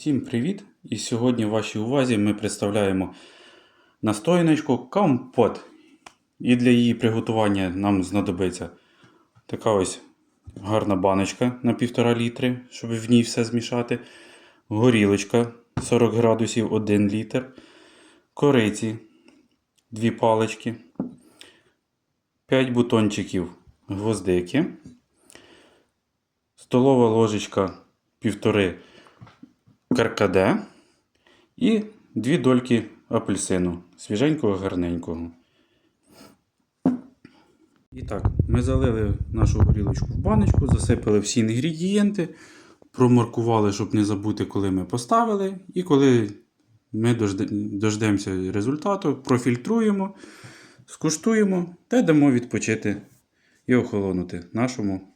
Всім привіт! І сьогодні в вашій увазі ми представляємо настояночку компот. І для її приготування нам знадобиться така ось гарна баночка на 1,5 літри, щоб в ній все змішати. Горілочка 40 градусів 1 літр. Кориці 2 палички. 5 бутончиків гвоздики. Столова ложечка 1,5 каркаде і дві дольки апельсину свіженького, гарненького. І так, ми залили нашу горілочку в баночку, засипали всі інгредієнти, промаркували, щоб не забути, коли ми поставили. І коли ми дождемося результату, профільтруємо, скуштуємо та дамо відпочити і охолонути нашому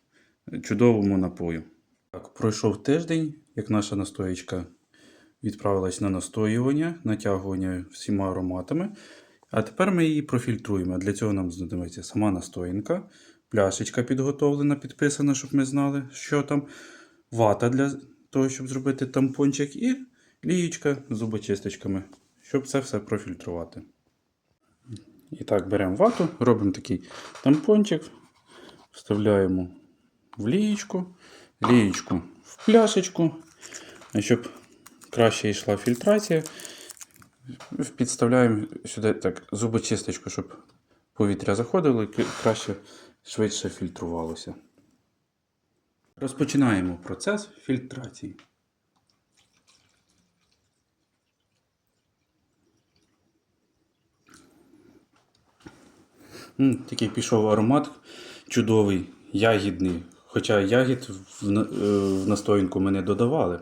чудовому напою. Так, пройшов тиждень, як наша настоячка відправилась на настоювання, натягування всіма ароматами. А тепер ми її профільтруємо. Для цього нам знадобиться сама настоянка, пляшечка підготовлена, підписана, щоб ми знали, що там, вата для того, щоб зробити тампончик, і лієчка з зубочисточками, щоб це все профільтрувати. І так, беремо вату, робимо такий тампончик, вставляємо в лієчку, лієчку в пляшечку, щоб краще йшла фільтрація. Підставляємо сюди так, зубочисточку, щоб повітря заходило і краще швидше фільтрувалося. Розпочинаємо процес фільтрації. Такий пішов аромат чудовий, ягідний. Хоча ягід е, в настоянку ми не додавали.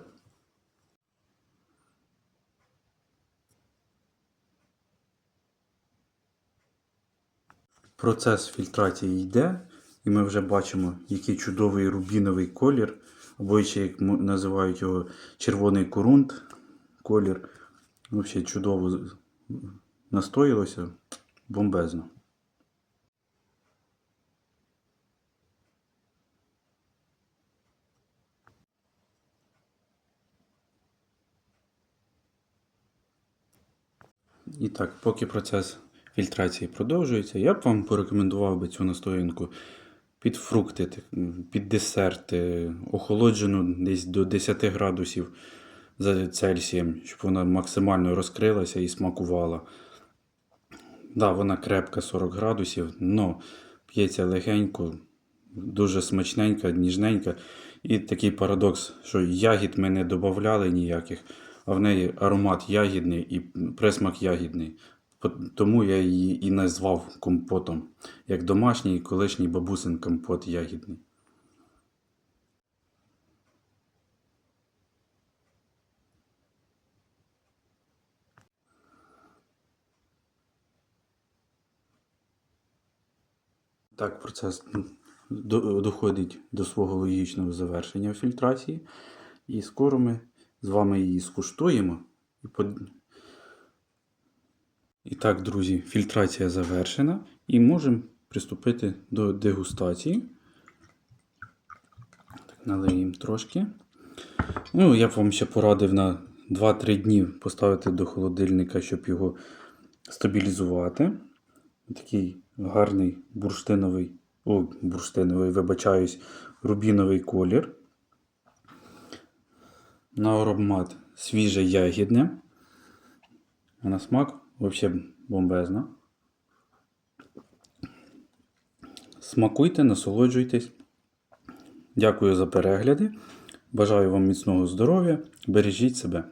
Процес фільтрації йде, і ми вже бачимо, який чудовий рубіновий колір, або ще як називають його червоний корунт колір. Взагалі чудово настоїлося, бомбезно. І так, поки процес фільтрації продовжується, я б вам порекомендував би цю настоянку під фрукти, під десерти, охолоджену десь до 10 градусів за Цельсієм, щоб вона максимально розкрилася і смакувала. Да, вона крепка 40 градусів, але п'ється легенько, дуже смачненька, ніжненька. І такий парадокс, що ягід ми не додавали ніяких, а в неї аромат ягідний і присмак ягідний. Тому я її і назвав компотом, як домашній колишній бабусин компот ягідний. Так, процес доходить до свого логічного завершення фільтрації. І скоро ми з вами її скуштуємо. І, под... і так, друзі, фільтрація завершена. І можемо приступити до дегустації. Налиємо трошки. Ну, я б вам ще порадив на 2-3 дні поставити до холодильника, щоб його стабілізувати. Такий гарний бурштиновий, о, бурштиновий, вибачаюсь, рубіновий колір. На аромат свіже ягідне. А на смак взагалі бомбезно. Смакуйте, насолоджуйтесь. Дякую за перегляди. Бажаю вам міцного здоров'я. Бережіть себе.